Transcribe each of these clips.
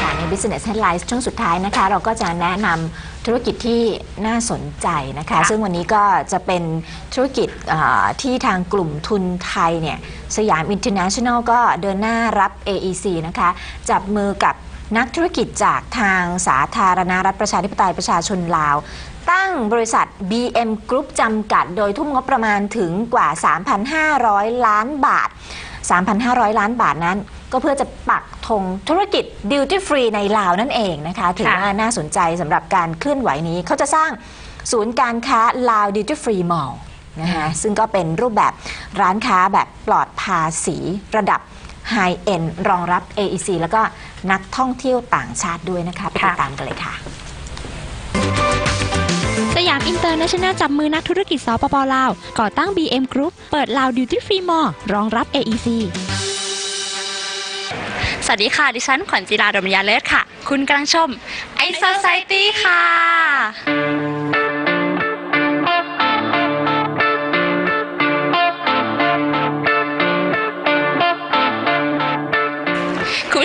ค่ะใน Business Headlines ช่วงสุดท้ายนะคะ เราก็จะแนะนำธุรกิจที่น่าสนใจนะคะค่ะซึ่งวันนี้ก็จะเป็นธุรกิจอ่าที่ทางกลุ่มทุนไทยเนี่ยสยามอินเตอร์เนชั่นแนลก็เดินหน้ารับ AEC นะคะ จับมือกับนักธุรกิจจากทางสาธารณรัฐประชาธิปไตยประชาชนลาว ตั้งบริษัท BM Group จำกัด โดยทุ่มงบประมาณถึงกว่า 3,500 ล้านบาท 3,500 ล้านบาทนั้น ก็เพื่อจะปักธงธุรกิจดิวตี้ฟรีในลาวนั่นเองนะคะ ถือค่ะว่าน่าสนใจสำหรับการเคลื่อนไหวนี้เขาจะสร้างศูนย์การค้าลาวดิวตี้ฟรีมอลนะคะซึ่งก็เป็นรูปแบบร้านค้าแบบปลอดภาษีระดับไฮเอ็นรองรับ AEC แล้วก็นักท่องเที่ยวต่างชาติด้วยนะคะ ไปติดค่ะตามกันเลยค่ะ สยามอินเตอร์เนชั่นแนลจับมือนักธุรกิจสปปลาว ก่อตั้ง BM Group เปิดลาวดิวตี้ฟรีมอลรองรับ AEC สวัสดีค่ะ ดิฉันขวัญจิราดมยาเลิศค่ะ คุณกำลังชมไอโซไซตี้ค่ะ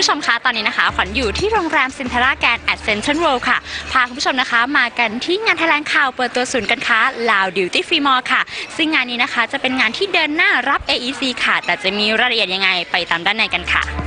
ผู้ชมคะตอนนี้นะคะ ขวัญอยู่ที่โรงแรมซินทราแกรนด์แอดเซนทรัลเวิลด์ค่ะ พาคุณผู้ชมนะคะ มากันที่งานแถลงข่าวเปิดตัวศูนย์การค้าลาวดิวตี้ฟรีมอลค่ะ ซึ่งงานนี้นะคะจะเป็นงานที่เดินหน้ารับ AEC ค่ะ แต่จะมีรายละเอียดยังไงไปตามด้านในกันค่ะ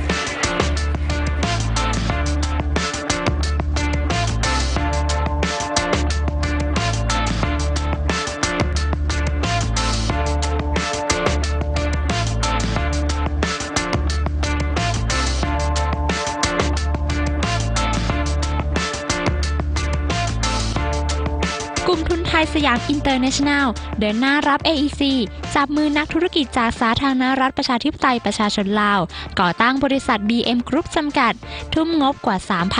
ยสยามอินเตอร์เนชั่นแนลเดินหน้ารับ AEC จับมือนักธุรกิจจากสาธารณรัฐประชาธิปไตยประชาชนลาว ก่อตั้งบริษัท BM Group จำกัด ทุ่มงบกว่า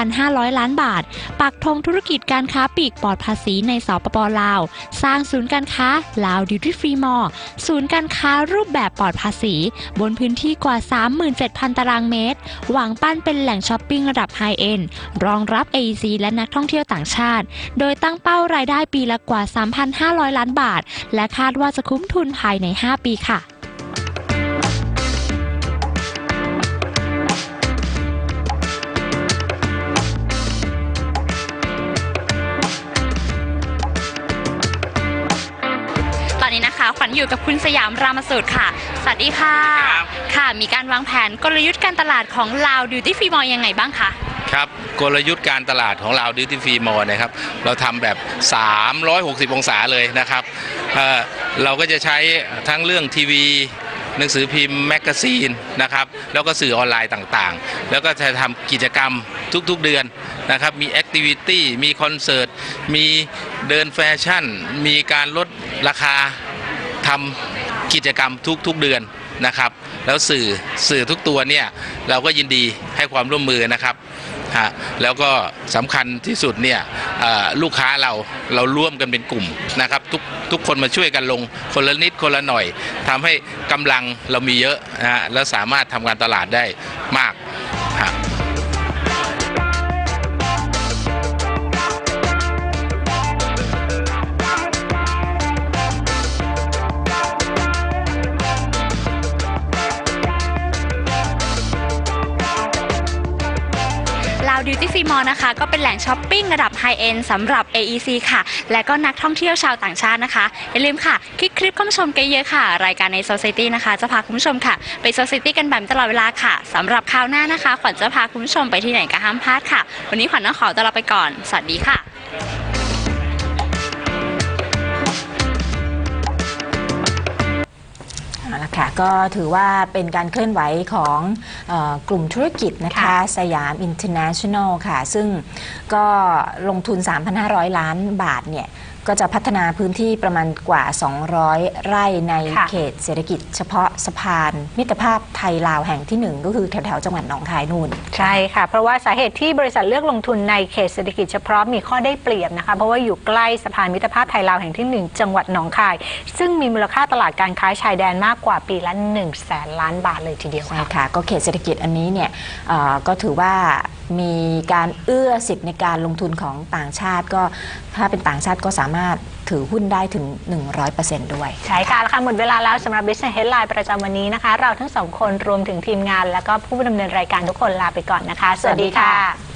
3,500 ล้านบาท ปักธงธุรกิจการค้าปลีกปลอดภาษีในสปปลาว สร้างศูนย์การค้าลาวดิวตี้ฟรีมอลศูนย์การค้ารูปแบบปลอดภาษี บนพื้นที่กว่า 37,000 ตารางเมตร หวังปั้นเป็นแหล่งช้อปปิ้งระดับไฮเอ็นรองรับ AEC และนักท่องเที่ยวต่างชาติ โดยตั้งเป้ารายได้ปีละกว่า3,500 ล้านบาท และคาดว่าจะคุ้มทุนภายใน 5 ปีค่ะตอนนี้นะคะขวัญอยู่กับคุณสยามรามสูตรค่ะ สวัสดีค่ะ ค่ะ มีการวางแผนกลยุทธ์การตลาดของลาวดิวตี้ฟรีมอลยังไงบ้างคะ ครับกลยุทธ์การตลาดของเราดิวตี้ฟรีมอลนะครับ เราทำแบบ 360 องศาเลยนะครับเเราก็จะใช้ทั้งเรื่องทีวีหนังสือพิมพ์แมกกาซีนนะครับแล้วก็สื่อออนไลน์ต่างๆ แล้วก็จะทำกิจกรรมทุกๆเดือนนะครับมีแอคทิวิตี้มีคอนเสิร์ต มีเดินแฟชั่น มีการลดราคาทำกิจกรรมทุกๆเดือนนะครับ แล้วสื่อสื่อทุกตัวเนี่ย เราก็ยินดีให้ความร่วมมือนะครับ ฮะแล้วก็สำคัญที่สุดเนี่ยลูกค้าเราเราร่วมกันเป็นกลุ่มนะครับทุกทุกคนมาช่วยกันลงคนละนิดคนละหน่อยทำให้กำลังเรามีเยอะนะฮะแล้วสามารถทำการตลาดได้มากาวดิวตี้ฟรีมอลนะคะ ก็เป็นแหล่งช้อปปิ้งระดับไฮเอ็นสำหรับ AEC ค่ะ และก็นักท่องเที่ยวชาวต่างชาตินะคะ อย่าลืมค่ะ คลิกคลิปเข้ามาชมกันเยอะค่ะ รายการใน Society นะคะ จะพาคุณผู้ชมค่ะ ไป Society กันแบบตลอดเวลาค่ะสำหรับคราวหน้านะคะ ขวัญจะพาคุณผู้ชมไปที่ไหนก็ห้ามพลาดค่ะ วันนี้ขวัญต้องขอตัวลาไปก่อน สวัสดีค่ะ ค่ะก็ถือว่าเป็นการเคลื่อนไหวของเออกลุ่มธุรกิจนะคะค่ะสยามอินเตอร์เนชั่นแนลค่ะ ซึ่งก็ลงทุน 3,500 ล้านบาทเนี่ย ก็จะพัฒนาพื้นที่ประมาณกว่า 200 ไร่ในค่ะเขตเศรษฐกิจ เฉพาะสะพาน มิตรภาพไทยลาวแห่งที่หนึ่งก็คือแถวๆจังหวัดหนองคายนู่น ใช่ค่ะ เพราะว่าสาเหตุที่บริษัทเลือกลงทุนในเขตเศรษฐกิจเฉพาะมีข้อได้เปรียบนะคะ เพราะว่าอยู่ใกล้สะพานมิตรภาพไทยลาวแห่งที่ 1 จังหวัดหนองคาย ซึ่งมีมูลค่าตลาดการค้าชายแดนมากกว่าปีละ1 0 0 0 0แสนล้านบาทเลยทีเดียวใช่ค่ะค่ะ ก็เขตเศรษฐกิจอันนี้เนี่ยเอ่อก็ถือว่ามีการเอื้อสิทธิ์ในการลงทุนของต่างชาติก็ถ้าเป็นต่างชาติก็สามารถามารถถือหุ้นได้ถึง 100%ด้วย ใช่ค่ะแล้วค่ะหมดเวลาแล้วสำหรับ Business Headline ประจำวันนี้นะคะ เราทั้งสองคนรวมถึงทีมงาน แล้วก็ผู้ดำเนินรายการทุกคนลาไปก่อนนะคะ สวัสดีค่ะ